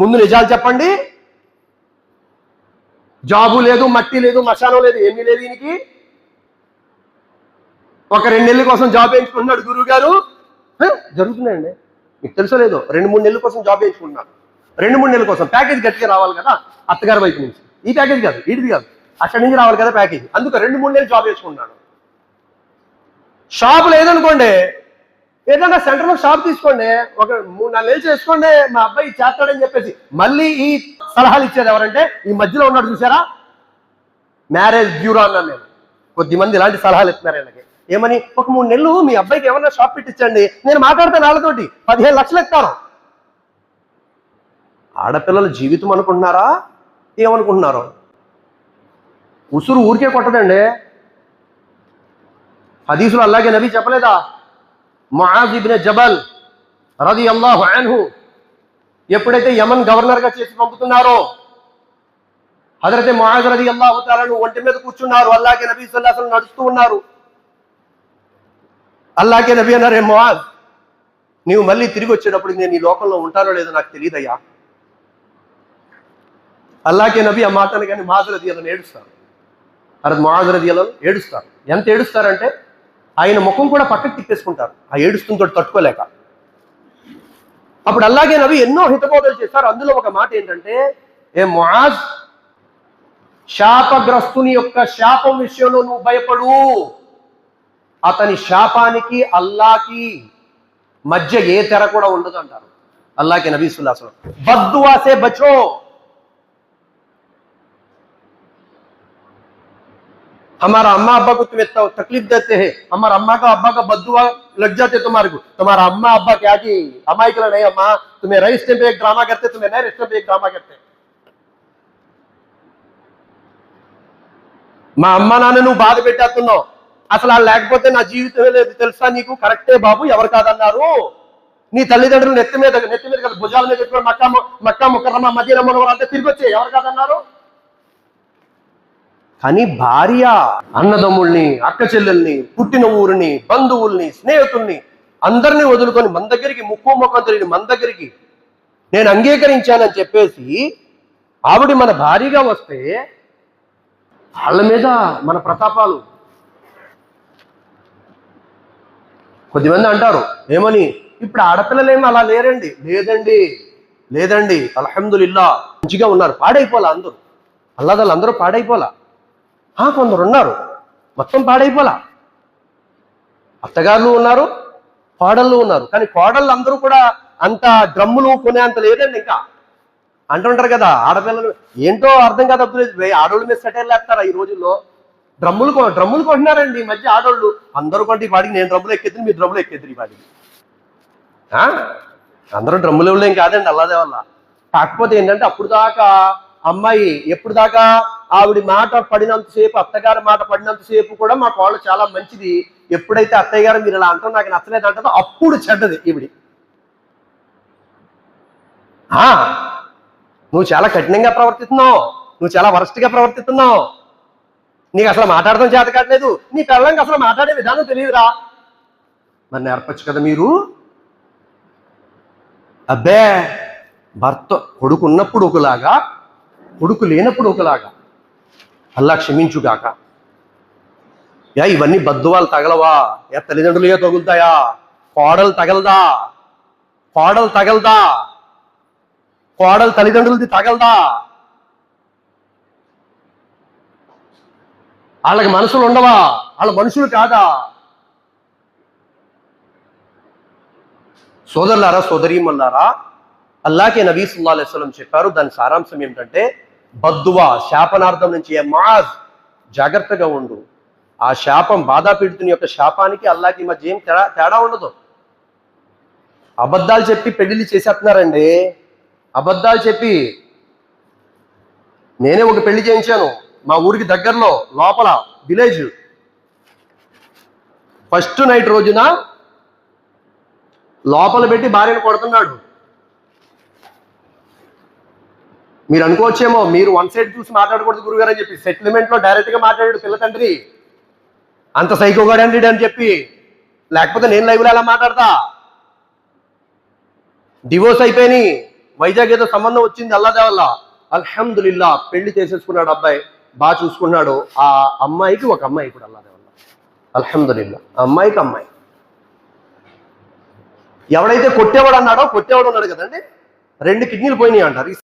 ముందు నిజాలు చెప్పండి. జాబు లేదు మట్టి లేదు మశానం లేదు ఏమీ లేదు ఈయనకి. ఒక రెండు నెలల కోసం జాబ్ వేయించుకుంటున్నాడు గురువు గారు. జరుగుతున్నాయండి. మీకు తెలుసో లేదో రెండు మూడు నెలల కోసం జాబ్ వేయించుకున్నాను రెండు మూడు నెలల కోసం ప్యాకేజ్ గట్టిగా రావాలి కదా అత్తగారి వైపు నుంచి. ఈ ప్యాకేజ్ కాదు వీటిది కాదు. అక్కడి నుంచి రావాలి కదా ప్యాకేజ్. అందుకు రెండు మూడు నెలలు జాబ్ వేసుకుంటున్నాడు షాప్ లేదనుకోండి ఏదైనా సెంటర్లో షాప్ తీసుకోండి. ఒక మూడు నాలుగు నెలలు చేసుకోండి. మా అబ్బాయి చేస్తాడని చెప్పేసి మళ్ళీ ఈ సలహాలు ఇచ్చేది ఎవరంటే ఈ మధ్యలో ఉన్నాడు చూసారా? మ్యారేజ్ బ్యూరో అన్నాను నేను కొద్ది మంది ఇలాంటి సలహాలు ఇస్తున్నారు వీళ్ళకి. ఏమని? ఒక మూడు నెలలు మీ అబ్బాయికి ఏమన్నా షాప్ పెట్టించండి. నేను మాట్లాడతాను వాళ్ళతోటి. పదిహేను లక్షలు ఇస్తాను. ఆడపిల్లల జీవితం అనుకుంటున్నారా? ఏమనుకుంటున్నారు? ఉసురు ఊరికే కొట్టదండి. హదీసులు అలాగే నవి చెప్పలేదా? మొహాజిబ్న జబల్ రది అల్లాహు అన్హు ఎప్పుడైతే యమన్ గవర్నర్గా చేసి పంపుతున్నారో హజరతే మొహాజ్ రది అల్లాహు తాలను ఒంటి మీద కూర్చున్నారు. అల్లాగే నబీ సల్లాసం నడుస్తూ ఉన్నారు. అల్లాగే నబీ అన్నారే మొహాజ్ నీవు మళ్ళీ తిరిగి వచ్చేటప్పుడు నేను ఈ లోకంలో ఉంటానో లేదో నాకు తెలియదయ్యా. అల్లాకే నబీ ఆ మాటను కానీ మాజరది అలా ఏడుస్తారు. అరే మాజరది అలా ఏడుస్తారు. ఎంత ఏడుస్తారంటే ఆయన ముఖం కూడా పక్కకు తిప్పేసుకుంటారు. ఆ ఏడుస్తుంతో తట్టుకోలేక. అప్పుడు అల్లాగే నవి ఎన్నో హితబోధలు చేస్తారు అందులో ఒక మాట ఏంటంటే ఏ మాజ్ శాపగ్రస్తుని యొక్క శాపం విషయంలో నువ్వు భయపడు. అతని శాపానికి అల్లాకి మధ్య ఏ తెర కూడా ఉండదు అంటారు. అల్లాకి నబీ బద్దు బద్దువాసే బచో. हमारा अम्मा अब्बा को तुम्हें तो तकलीफ देते हैं हमारा अम्मा का अब्बा का बदुआ लग जाते तुम्हारे को तुम्हारा अम्मा अब्बा क्या जी अम्मा के लिए नहीं अम्मा तुम्हें रईस टाइम पे एक ड्रामा करते तुम्हें नहीं रिश्ते पे एक ड्रामा करते మా అమ్మ నాన్న నువ్వు బాధ పెట్టేస్తున్నావు అసలు వాళ్ళు లేకపోతే నా జీవితమే లేదు తెలుసా నీకు కరెక్టే బాబు ఎవరు కాదన్నారు నీ తల్లిదండ్రులు నెత్తి మీద నెత్తి మీద కదా భుజాల మీద పెట్టుకొని మక్కా ము- మక్కా ముక్కరమ్మ మదీనా మనవరం అంటే తిరిగి వచ్చే ఎవరు కాదన్నారు కానీ భార్య అన్నదమ్ముల్ని అక్క చెల్లెల్ని పుట్టిన ఊరిని బంధువుల్ని స్నేహితుల్ని అందరినీ వదులుకొని మన దగ్గరికి ముక్కు ముఖం తెలియని మన దగ్గరికి నేను అంగీకరించానని చెప్పేసి ఆవిడ మన భార్యగా వస్తే వాళ్ళ మీద మన ప్రతాపాలు కొద్దిమంది అంటారు. ఏమని? ఇప్పుడు ఆడపిల్లలేమి అలా లేరండి. లేదండి. లేదండి. అలహమ్దుల్లా మంచిగా ఉన్నారు. పాడైపోలా అందరూ? అల్లాదలు అందరూ పాడైపోలా కొందరు ఉన్నారు. మొత్తం పాడైపోలా. అత్తగారులు ఉన్నారు కోడళ్ళు ఉన్నారు. కానీ కోడళ్ళు అందరూ కూడా అంత డ్రమ్ములు కొనే అంత లేదండి ఇంకా. అంటుంటారు కదా ఆడపిల్లలు ఏంటో అర్థం కాదు అబ్దుల్ అజీజ్, ఆడోళ్ళ మీద సెటైర్లు వేస్తారా ఈ రోజుల్లో? డ్రమ్ములు కొ- డ్రమ్ములు కొంటున్నారండి ఈ మధ్య ఆడోళ్ళు. అందరూ కొంటే ఈ పాటికి నేను డ్రమ్ములు ఎక్కేది మీరు డ్రమ్ములు ఎక్కేది ఈ పాటికి. ఆ? అందరూ డ్రమ్ములు ఇవ్వలేం కాదండి అల్లాదే వల్ల కాకపోతే ఏంటంటే అప్పుడు దాకా అమ్మాయి ఎప్పుడు దాకా ఆవిడ మాట పడినంతసేపు అత్తగారి మాట పడినంతసేపు కూడా మా కోళ్ళ చాలా మంచిది. ఎప్పుడైతే అత్తయ్య గారు మీరు ఇలా అంటారు నాకు నచ్చలేదు అంటారో అప్పుడు చెడ్డది ఈవిడి. ఆ, నువ్వు చాలా కఠినంగా ప్రవర్తిస్తున్నావు. నువ్వు చాలా వరస్ట్గా ప్రవర్తిస్తున్నావు. నీకు అసలు మాట్లాడడం చేత కావట్లేదు నీ పిల్లలకి అసలు మాట్లాడే విధానం తెలియదురా. మరి నేర్పచ్చు కదా మీరు? అబ్బే భర్త కొడుకు ఉన్నప్పుడు ఒకలాగా కొడుకు లేనప్పుడు ఒకలాగా. అల్లా క్షమించుగాక. యా ఇవన్నీ బద్దువాలు తగలవా? యా తల్లిదండ్రులుగా తగులుతాయా? కోడలు తగలదా? కోడలు తగలదా? కోడలు తల్లిదండ్రులది తగలదా? వాళ్ళకి మనసులు ఉండవా? వాళ్ళ మనుషులు కాదా? సోదరులారా సోదరీమల్లారా అల్లాకే నబీ సుల్లా అలైస్లం చెప్పారు. దాని సారాంశం ఏమిటంటే బద్దువా శాపనార్థం నుంచి ఏ మాజ్ జాగ్రత్తగా ఉండు. ఆ శాపం బాధాపీడితుని యొక్క శాపానికి అల్లాకి మధ్య ఏం తేడా తేడా ఉండదు. అబద్ధాలు చెప్పి పెళ్ళిళ్ళు చేసేస్తున్నారండి. అబద్ధాలు చెప్పి నేనే ఒక పెళ్ళి చేయించాను. మా ఊరికి దగ్గరలో లోపల విలేజ్. ఫస్ట్ నైట్ రోజున లోపల పెట్టి భార్యను కొడుతున్నాడు. మీరు అనుకోవచ్చేమో మీరు వన్ సైడ్ చూసి మాట్లాడకూడదు గురుగారు అని చెప్పి సెటిల్మెంట్లో డైరెక్ట్గా డైరెక్ట్గా మాట్లాడాడు పిల్ల తండ్రి. అంత సైకోగాడండి అని చెప్పి. లేకపోతే నేను లైవ్లో ఎలా మాట్లాడతా? డివోర్స్ అయిపోయినాయి వైజాగ్ ఏదో సంబంధం వచ్చింది అల్లాదే వల్ల అల్హమ్దుల్లా పెళ్ళి చేసేసుకున్నాడు అబ్బాయి. బాగా చూసుకున్నాడు. ఆ అమ్మాయికి ఒక అమ్మాయి కూడా అల్లాదే వల్ల అల్హమ్దుల్లా అమ్మాయికి అమ్మాయి. ఎవడైతే కొట్టేవాడు అన్నాడో కొట్టేవాడు ఉన్నాడు కదండి. రెండు కిడ్నీలు పోయినాయి అంటారు.